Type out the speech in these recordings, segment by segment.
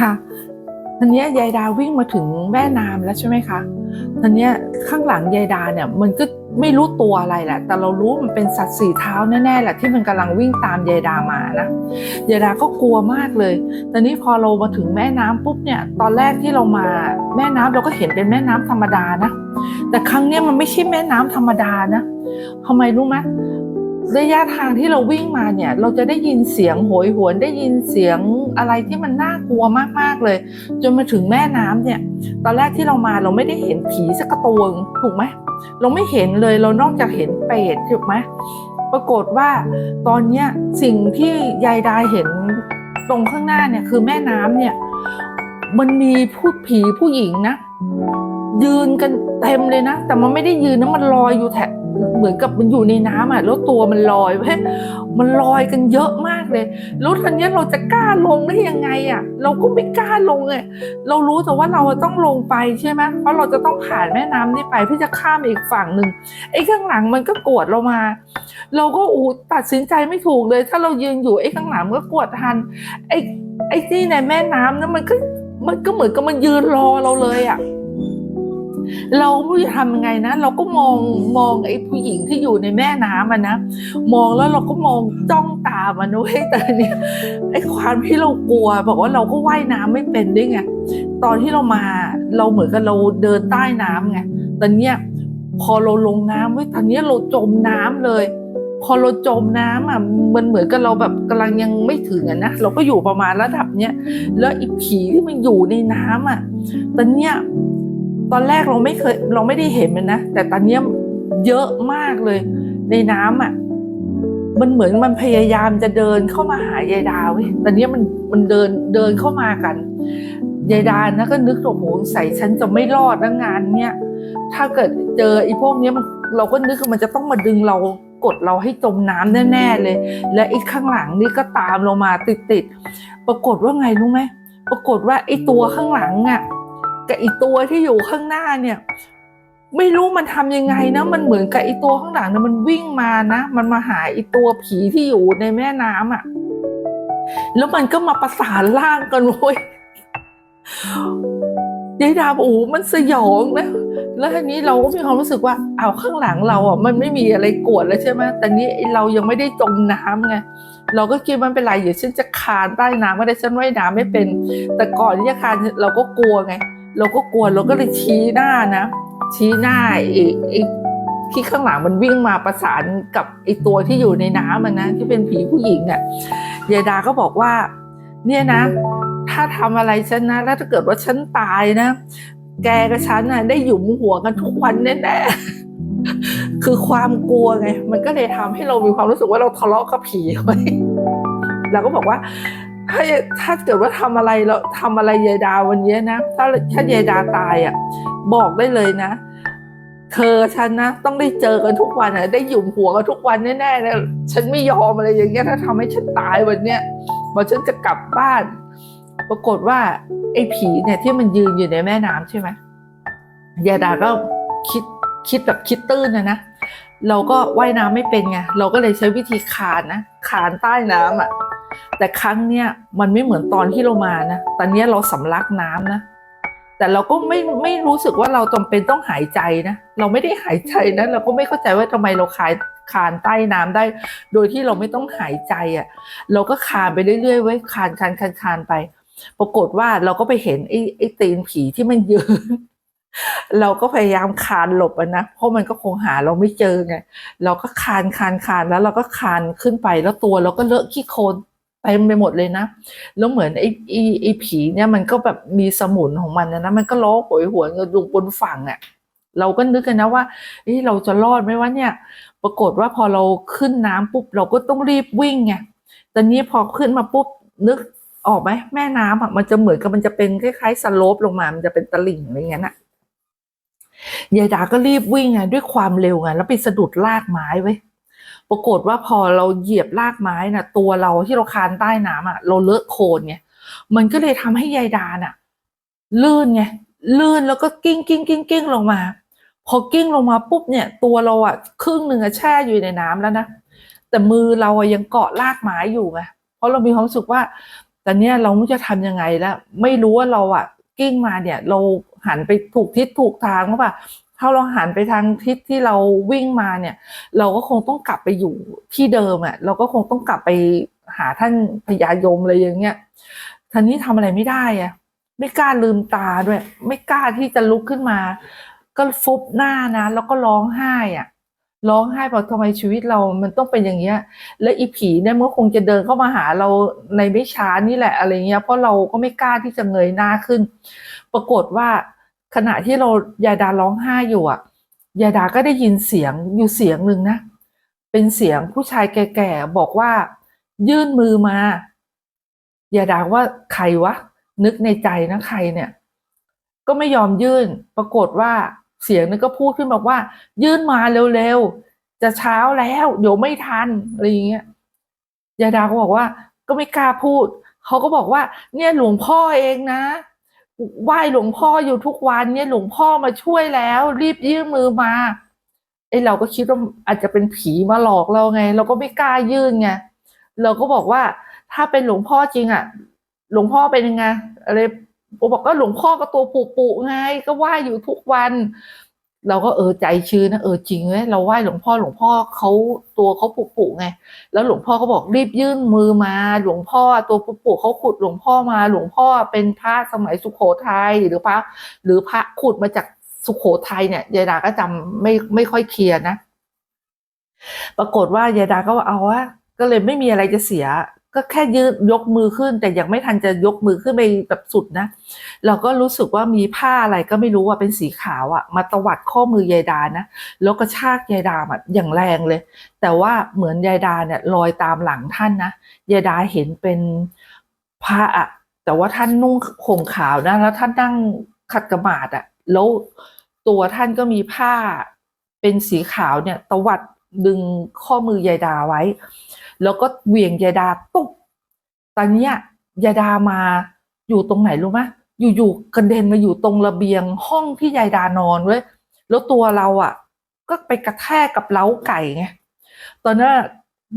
ค่ะอันนี้ยายดาวิ่งมาถึงแม่น้ำแล้วใช่ไหมคะทันนี้ข้างหลังยายดาเนี่ยมันก็ไม่รู้ตัวอะไรแหละ แต่เรารู้มันเป็นสัตว์สี่เท้าแน่ๆแหละที่มันกำลังวิ่งตามยายดามานะยายดาก็กลัวมากเลย ตอนนี้พอเรามาถึงแม่น้ำปุ๊บเนี่ยตอนแรกที่เรามาแม่น้ำเราก็เห็นเป็นแม่น้ำธรรมดานะ แต่ครั้งเนี้ยมันไม่ใช่แม่น้ำธรรมดานะทำไมรู้ไหม ระยะทางที่เราวิ่งมาเนี่ย เราจะได้ยินเสียงโหยหวนได้ยินเสียงอะไรที่มันน่ากลัวมากๆเลย จนมาถึงแม่น้ำเนี่ย ตอนแรกที่เรามาเราไม่ได้เห็นผีสักตัวถูกไหมเราไม่เห็นเลยเรานอกจากเห็นเป็ดถูกไหมปรากฏว่าตอนเนี้ยสิ่งที่ยายดาเห็นตรงข้างหน้าเนี่ยคือแม่น้ำเนี่ย มันมีผู้ผีผู้หญิงนะ ยืนกันเต็มเลยนะ แต่มันไม่ได้ยืนนะมันลอยอยู่แถเหมือนกับมันอยู่ในน้ำอะแล้วตัวมันลอยเว้มันลอยกันเยอะมากเลยแล้วทันนี้เราจะกล้าลงได้ยังไงอะ เราก็ไม่กล้าลงเลยเรารู้แต่ว่าเราต้องลงไปใช่ไหมเพราะเราจะต้องผ่านแม่น้ำนี่ไปเพื่อจะข้ามอีกฝั่งหนึ่งไอ้ข้างหลังมันก็กวดเรามา เราก็อูตัดสินใจไม่ถูกเลย ถ้าเรายืนอยู่ไอ้ข้างหลังก็กวดทัน ไอ้ไอ้ที่ในแม่น้ำนั้นมันก็มันก็เหมือนกับมันยืนรอเราเลยอะ เราไม่รู้จะทำยังไงนะ เราก็มองมองไอ้ผู้หญิงที่อยู่ในแม่น้ำอะนะมองแล้วเราก็มองจ้องตามันไว้แต่เนี้ยไอ้ความที่เรากลัวบอกว่าเราก็ว่ายน้ำไม่เป็นด้วยไงตอนที่เรามาเราเหมือนกับเราเดินใต้น้ำไงแต่เนี้ยพอเราลงน้ำเว้ยตอนเนี้ยเราจมน้ำเลย พอเราจมน้ำอะมันเหมือนกับเราแบบกำลังยังไม่ถึงอะนะเราก็อยู่ประมาณระดับเนี้ยแล้วอีผีที่มันอยู่ในน้ำอะตอนเนี้ย ตอนแรกเราไม่เคยเราไม่ได้เห็นมันนะ แต่ตอนนี้เยอะมากเลย ในน้ำอะ มันเหมือนมันพยายามจะเดินเข้ามาหายายดาวตอนนี้มันมันเดินเดินเข้ามากันยายดานะก็นึกตัวโหใส่ฉันจะไม่รอดนะงานเนี้ยถ้าเกิดเจอไอ้พวกนี้มันเราก็นึกว่ามันจะต้องมาดึงเรากดเราให้จมน้ำแน่ๆเลย และอีกข้างหลังนี่ก็ตามเรามาติดๆปรากฏว่าไงรู้ไหมปรากฏว่าไอ้ตัวข้างหลังอะ กับอีตัวที่อยู่ข้างหน้าเนี่ย ไม่รู้มันทำยังไงนะ มันเหมือนกับอีตัวข้างหลังนะมันวิ่งมานะ มันมาหาอีตัวผีที่อยู่ในแม่น้ำอะ แล้วมันก็มาประสานร่างกันเว้ยยายดาบอกโอ้มันสยองนะ แล้วทีนี้เราก็มีความรู้สึกว่าเอ้าข้างหลังเราอะมันไม่มีอะไรกวดแล้วใช่ไหมแต่นี้เรายังไม่ได้จมน้ำไงเราก็คิดมันเป็นไรเดี๋ยวฉันจะคานใต้น้ำก็ได้ฉันว่ายน้ำไม่เป็น แต่ก่อนที่จะคานเราก็กลัวไง เราก็กลัวเราก็เลยชี้หน้านะ ชี้หน้าไอ้ไอ้ที่ข้างหลังมันวิ่งมาประสานกับไอ้ตัวที่อยู่ในน้ำมันนะที่เป็นผีผู้หญิงเนี่ยยายดาก็บอกว่า เนี่ยนะ ถ้าทำอะไรฉันนะแล้วถ้าเกิดว่าฉันตายนะ แกกับฉันนะ่ะได้อยุ่มหัวกันทุกวันแน่ๆคือความกลัวไงมันก็เลยทำให้เรามีความรู้สึกว่าเราทะเลาะกับผีไปเราก็บอกว่า ถ้าถ้าเกิดว่าทำอะไรแล้วทำอะไรยายดาวันนี้นะ ถ้าถ้ายายดาตายอะ บอกได้เลยนะ เธอฉันนะต้องได้เจอกันทุกวันอะได้หยุมหัวกันทุกวันแน่ๆนะฉันไม่ยอมอะไรอย่างเงี้ยถ้าทำให้ฉันตายวันเนี้ยบอกฉันจะกลับบ้าน ปรากฏว่าไอ้ผีเนี่ยที่มันยืนอยู่ในแม่น้ำใช่ไหมยายดาก็คิดคิดแบบคิดตื้นนะนะเราก็ว่ายน้ำไม่เป็นไงเราก็เลยใช้วิธีขานนะขานใต้น้ำอะ แต่ครั้งเนี้ยมันไม่เหมือนตอนที่เรามานะ ตอนนี้เราสำลักน้ำนะ แต่เราก็ไม่ไม่รู้สึกว่าเราจำเป็นต้องหายใจนะ เราไม่ได้หายใจนะ เราก็ไม่เข้าใจว่าทำไมเราคายคานใต้น้ำได้ โดยที่เราไม่ต้องหายใจอะ่ะ เราก็คานไปเรื่อยๆไว้คานคานคานคานไป ปรากฏว่าเราก็ไปเห็นไอ้ไอ้ตีนผีที่มันยืนเราก็พยายามคานหลบนะ เพราะมันก็คงหาเราไม่เจอไง เราก็คานคานคานแล้วเราก็คานขึ้นไปแล้วตัวเราก็เลอะขี้โคลน เต็มไปหมดเลยนะ แล้วเหมือนไอ้ไอ้ไอ้ผีเนี่ยมันก็แบบมีสมุนของมันนะ มันก็ล้อหวยหัวนลงบนฝั่งอะ่ะ เราก็นึกกันนะว่าเฮ้เราจะรอดไหมวะเนี่ย ปรากฏว่าพอเราขึ้นน้ำปุ๊บเราก็ต้องรีบวิ่งไง ตอนนี้พอขึ้นมาปุ๊บนึกออกไหมแม่น้ำอะมันจะเหมือนกับมันจะเป็นคล้ายๆสลบลงมา มันจะเป็นตลิ่งอะไรเงี้ยน่ะยายดาก็รีบวิ่งไงด้วยความเร็วไงแล้วไปสะดุดลากไม้ไว้ ปรากฏว่าพอเราเหยียบรากไม้นะ่ะ ตัวเราที่เราคานใต้น้ำอะ่ะ เราเลอะโคลนไงมันก็เลยทำให้ยายดาน่ะลื่นไงลื่นแล้วก็กิ้งกิ้งกิ้งกิ้งลงมา พอกิ้งลงมาปุ๊บเนี่ย ตัวเราอะ่ะครึ่งหนึ่งอะแช่อยู่ในน้ำแล้วนะแต่มือเราอะยังเกาะรากไม้อยู่ไงเพราะเรามีความสุขว่าแต่เนี้ยเราไม่จะทํำยังไงแล้ว ไม่รู้ว่าเราอะกิ้งมาเนี่ย เราหันไปถูกทิศถูกทางหรือเปล่า ถ้าเราหันไปทางทิศที่เราวิ่งมาเนี่ย เราก็คงต้องกลับไปอยู่ที่เดิมอะเราก็คงต้องกลับไปหาท่านพญายมอะไรอย่างเงี้ยท่านนี้ทำอะไรไม่ได้อะไม่กล้าลืมตาด้วย ไม่กล้าที่จะลุกขึ้นมา ก็ฟุบหน้านะแล้วก็ร้องไห้อะร้องไห้บอกทำไมชีวิตเรามันต้องเป็นอย่างเงี้ย และอีผีเนี่ยมันก็คงจะเดินเข้ามาหาเราในไม่ช้านี่แหละอะไรเงี้ย เพราะเราก็ไม่กล้าที่จะเงยหน้าขึ้น ปรากฏว่า ขณะที่เรายายดาร้องไห้อยู่อะยายดาก็ได้ยินเสียงอยู่เสียงหนึ่งนะ เป็นเสียงผู้ชายแก่ๆบอกว่า ยื่นมือมายายดาว่าใครวะ นึกในใจนะใครเนี่ย ก็ไม่ยอมยื่น ปรากฏว่าเสียงนึงก็พูดขึ้นบอกว่า ยื่นมาเร็วๆ จะเช้าแล้วเดี๋ยวไม่ทันอะไรอย่างเงี้ยยายดาก็บอกว่า ก็ไม่กล้าพูด เขาก็บอกว่า เนี่ยหลวงพ่อเองนะ ไหว้หลวงพ่ออยู่ทุกวันเนี่ยหลวงพ่อมาช่วยแล้ว รีบยื่นมือมาไอเราก็คิดว่าอาจจะเป็นผีมาหลอกเราไง เราก็ไม่กล้ายื่นไงเราก็บอกว่าถ้าเป็นหลวงพ่อจริงอะ หลวงพ่อเป็นยังไงอะไรผมบอกก็หลวงพ่อก็ตัวปุปุไง ก็ไหว้อยู่ทุกวัน เราก็เออใจชื้นนะเออจริงเว้ยเราไหว้หลวงพ่อหลวงพ่อเขาตัวเขาปุปุไงแล้วหลวงพ่อก็บอกรีบยื่นมือมา หลวงพ่อตัวปุปุเขาขุดหลวงพ่อมา หลวงพ่อเป็นพระสมัยสุโขทัยหรือพระ หรือพระขุดมาจากสุโขทัยเนี่ยยายดาก็จำไม่ไม่ค่อยเคลียร์นะ ปรากฏว่ายายดาก็ว่าเอาวะก็เลยไม่มีอะไรจะเสีย ก็แค่ยืดยกมือขึ้น แต่ยังไม่ทันจะยกมือขึ้นไปแบบสุดนะ เราก็รู้สึกว่ามีผ้าอะไรก็ไม่รู้ว่าเป็นสีขาวอะมาตวัดข้อมือยายดานะ แล้วก็ชากยายดาอะอย่างแรงเลย แต่ว่าเหมือนยายดาเนี่ยลอยตามหลังท่านนะยายดาเห็นเป็นพระอะแต่ว่าท่านนุ่งห่มขาวนะแล้วท่านนั่งขัดกระหมาดอะแล้วตัวท่านก็มีผ้าเป็นสีขาวเนี่ยตวัด ดึงข้อมือยายดาไว้ แล้วก็เหวี่ยงยายดาตุ๊บตอนเนี้ยยายดามาอยู่ตรงไหนรู้ไหมอยู่ๆกระเด็นมาอยู่ตรงระเบียงห้องที่ยายดานอนเว้ยแล้วตัวเราอะ ก็ไปกระแทกกับเล้าไก่ไงตอนนั้น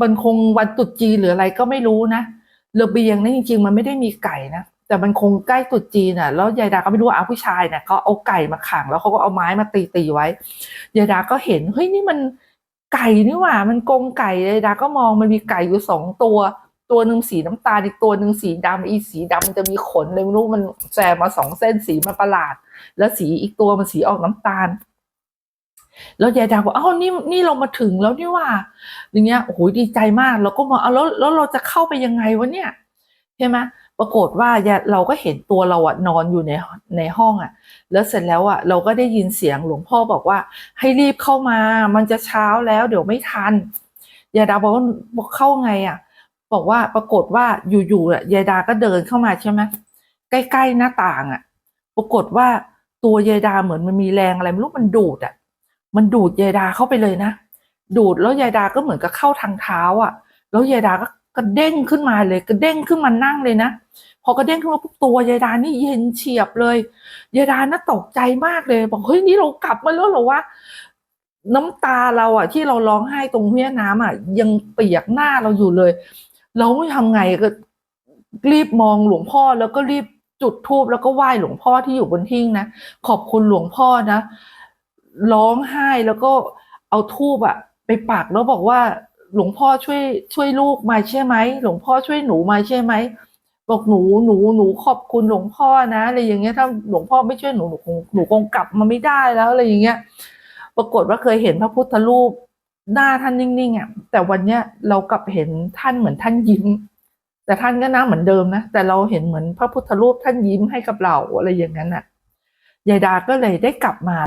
มันคงวันตรุษจีนหรืออะไรก็ไม่รู้นะระเบียงนั้นจริง ๆ มันไม่ได้มีไก่นะแต่มันคงใกล้ตรุษจีนอะ แล้วยายดาก็ไม่รู้อาผู้ชายเนี่ยเขาเอาไก่มาขังแล้วเขาก็เอาไม้มาตีตีๆไว้ยายดาก็เห็นเฮ้ยนี่มัน ไก่นี่หว่า มันกงไก่ยายดาก็มองมันมีไก่อยู่สองตัว ตัวหนึ่งสีน้ำตาลอีกตัวหนึ่งสีดำอีสีดำมันจะมีขนเลยไม่รู้มันแซมมาสองเส้นสีมันประหลาด แล้วสีอีกตัวมันสีออกน้ำตาลแล้วยายดาบอกอ้าวนี่นี่เรามาถึงแล้วนี่ว่า อย่างเงี้ยโอ้โหดีใจมากแล้วก็มาเอาแล้วแล้วเราจะเข้าไปยังไงวะเนี่ยใช่ไหม ปรากฏว่ายาเราก็เห็นตัวเราอะนอนอยู่ในในห้องอะแล้วเสร็จแล้วอะเราก็ได้ยินเสียงหลวงพ่อบอกว่า ให้รีบเข้ามา มันจะเช้าแล้ว เดี๋ยวไม่ทันยายดาบอกว่าเข้าไงอะบอกว่าปรากฏว่าอยู่ๆอะยายดาก็เดินเข้ามาใช่ไหมใกล้ๆหน้าต่างอะปรากฏว่าตัวยายดาเหมือนมันมีแรงอะไรไม่รู้มันดูดอะมันดูดยายดาเข้าไปเลยนะดูดแล้วยายดาก็เหมือนกับเข้าทางเท้าอะแล้วยายดาก็ กระเด้งขึ้นมาเลยกระเด้งขึ้นมานั่งเลยนะพอกระเด้งขึ้นมาปุ๊บตัวยายดานี่เย็นเฉียบเลยยายดาน่าตกใจมากเลย บอกเฮ้ยนี่เรากลับมาแล้วเหรอวะน้ำตาเราอะ ที่เราร้องไห้ตรงแม่น้ำอะ ยังเปียกหน้าเราอยู่เลย เราไม่ทำไงก็รีบมองหลวงพ่อแล้วก็รีบจุดธูปแล้วก็ไหว้หลวงพ่อที่อยู่บนหิ้งนะขอบคุณหลวงพ่อนะร้องไห้แล้วก็เอาทูบอะไปปักแล้วบอกว่า หลวงพ่อช่วยช่วยลูกมาใช่ไหมหลวงพ่อช่วยหนูมาใช่ไหมบอกหนูหนูหนูขอบคุณหลวงพ่อนะอะไรอย่างเงี้ยถ้าหลวงพ่อไม่ช่วยหนูหนูคงหนูคงกลับมาไม่ได้แล้วอะไรอย่างเงี้ย ปรากฏว่าเคยเห็นพระพุทธรูปหน้าท่านนิ่งๆอะแต่วันเนี้ยเรากลับเห็นท่านเหมือนท่านยิ้มแต่ท่านก็น้าเหมือนเดิมนะแต่เราเห็นเหมือนพระพุทธรูปท่านยิ้มให้กับเราอะไรอย่างนั้นอะยายดาก็เลยได้กลับมา